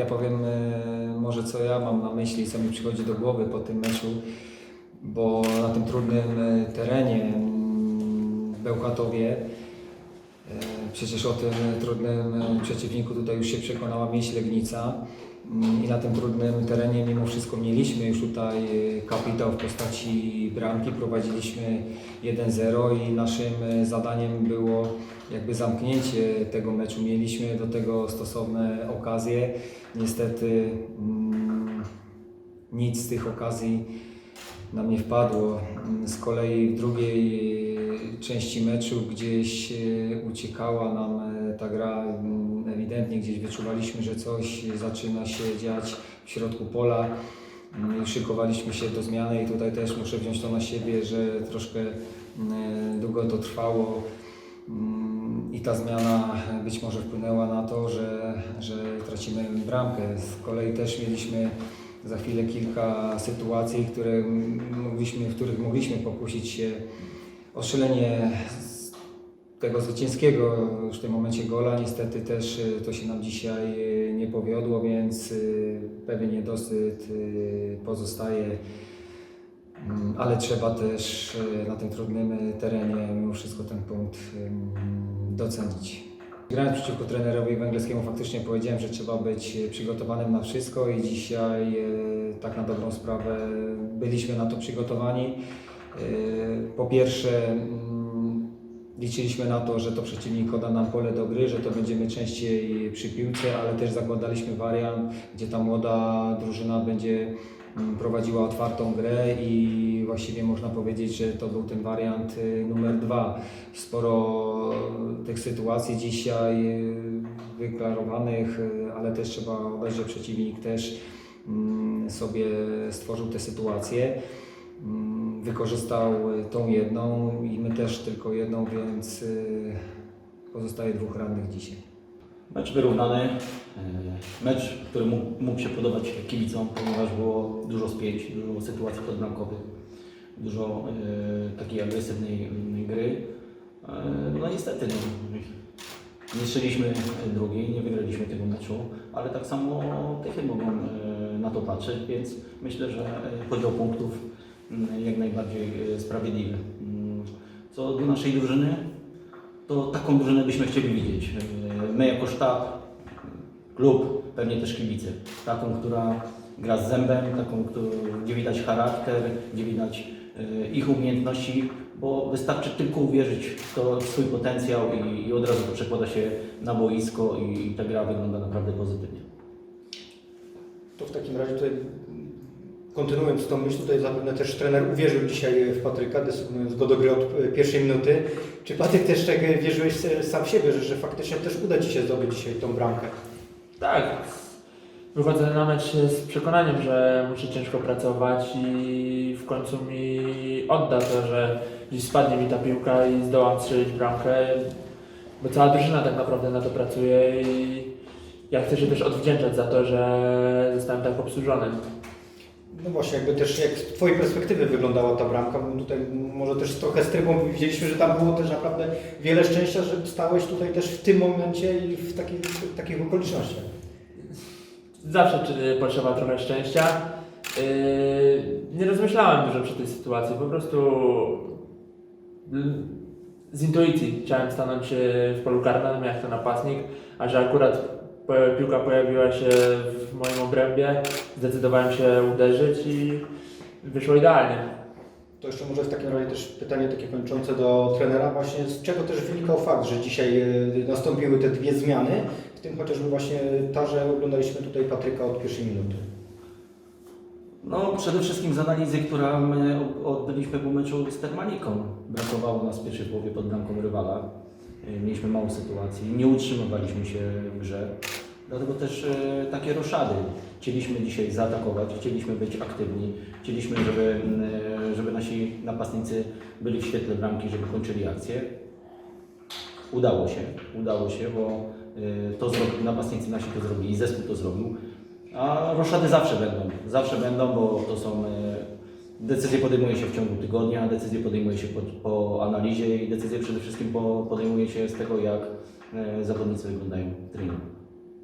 Ja powiem e, może co ja mam na myśli, co mi przychodzi do głowy po tym meczu, bo na tym trudnym e, terenie mm, w Bełchatowie e, przecież o tym trudnym przeciwniku tutaj już się przekonała Mieś Legnica i na tym trudnym terenie mimo wszystko mieliśmy już tutaj e, kapitał w postaci bramki, prowadziliśmy 1-0 i naszym e, zadaniem było jakby zamknięcie tego meczu. Mieliśmy do tego stosowne okazje. Niestety mm, nic z tych okazji nam nie wpadło. Mm, Z kolei w drugiej e, części meczu gdzieś uciekała nam ta gra. Mm, Ewidentnie gdzieś wyczuwaliśmy, że coś zaczyna się dziać w środku pola. Mm, Szykowaliśmy się do zmiany i tutaj też muszę wziąć to na siebie, że troszkę mm, długo to trwało. I ta zmiana być może wpłynęła na to, że, że tracimy bramkę. Z kolei też mieliśmy za chwilę kilka sytuacji, które mogliśmy, w których mogliśmy pokusić się o strzelenie tego zwycięskiego już w tym momencie gola. Niestety też y, to się nam dzisiaj y, nie powiodło, więc y, pewien niedosyt pozostaje. Mm, Ale trzeba też na tym trudnym terenie mimo wszystko ten punkt ym, docenić. Grając przeciwko trenerowi węgierskiemu faktycznie powiedziałem, że trzeba być przygotowanym na wszystko i dzisiaj tak na dobrą sprawę byliśmy na to przygotowani. Po pierwsze mm, liczyliśmy na to, że to przeciwnik oda nam pole do gry, że to będziemy częściej przy piłce, ale też zakładaliśmy wariant, gdzie ta młoda drużyna będzie mm, prowadziła otwartą grę i właściwie można powiedzieć, że to był ten wariant y, numer dwa. Sporo tych sytuacji dzisiaj y, wyklarowanych, y, ale też trzeba oddać, że przeciwnik też mm, sobie stworzył te sytuacje. Wykorzystał y, tą jedną i my też tylko jedną, więc y, pozostaje dwóch rannych dzisiaj. Mecz wyrównany, e, mecz, który mógł, mógł się podobać kibicom, ponieważ było dużo spięć, dużo sytuacji podbramkowych, dużo e, takiej agresywnej mm, gry. E, No niestety, no, nie strzeliśmy drugiej, nie wygraliśmy tego meczu, ale tak samo Tychy mogą e, na to patrzeć, więc myślę, że e, podział punktów mm, jak najbardziej e, sprawiedliwy. Mm, Co do naszej drużyny, to taką drużynę byśmy chcieli widzieć. E, My jako sztab, klub, pewnie też kibice. Taką, która gra z zębem, taką, gdzie widać charakter, gdzie widać e, ich umiejętności, bo wystarczy tylko uwierzyć w, to, w swój potencjał i, i od razu to przekłada się na boisko i, i ta gra wygląda naprawdę pozytywnie. To w takim razie tutaj kontynuując tą myśl, tutaj zapewne też trener uwierzył dzisiaj w Patryka, desygnując go do gry od e, pierwszej minuty. Czy Patryk też tak e, wierzyłeś e, sam w siebie, że, że faktycznie też uda Ci się zdobyć dzisiaj tą bramkę? Tak. Wychodzę na mecz z przekonaniem, że muszę ciężko pracować i w końcu mi odda to, że gdzieś spadnie mi ta piłka i zdołam strzelić bramkę, bo cała drużyna tak naprawdę na to pracuje i ja chcę się też odwdzięczać za to, że zostałem tak obsłużony. No właśnie, jakby też jak z Twojej perspektywy wyglądała ta bramka, bo tutaj może też trochę z trybą widzieliśmy, że tam było też naprawdę wiele szczęścia, że stałeś tutaj też w tym momencie i w takich, w takich okolicznościach. Zawsze potrzeba trochę szczęścia. Yy, nie rozmyślałem dużo przy tej sytuacji, po prostu z intuicji chciałem stanąć yy, w polu karnym jak to napastnik, a że akurat piłka pojawiła się w moim obrębie, zdecydowałem się uderzyć i wyszło idealnie. To jeszcze może w takim razie też pytanie takie kończące do trenera właśnie, z czego też wynikał fakt, że dzisiaj e, nastąpiły te dwie zmiany, w tym chociażby właśnie ta, że oglądaliśmy tutaj Patryka od pierwszej minuty. No, przede wszystkim z analizy, którą my odbyliśmy po meczu z Termaliką. Brakowało nas w pierwszej połowie pod bramką rywala. E, Mieliśmy mało sytuacji, nie utrzymywaliśmy się w grze. Dlatego też e, takie roszady. Chcieliśmy dzisiaj zaatakować, chcieliśmy być aktywni, chcieliśmy, żeby, e, żeby nasi napastnicy byli w świetle bramki, żeby kończyli akcję. Udało się, udało się, bo to zrobili, napastnicy nasi to zrobili, zespół to zrobił. A roszady zawsze będą, zawsze będą, bo to są decyzje podejmuje się w ciągu tygodnia, decyzje podejmuje się po, po analizie i decyzje przede wszystkim po, podejmuje się z tego, jak e, zawodnicy wyglądają w treningu.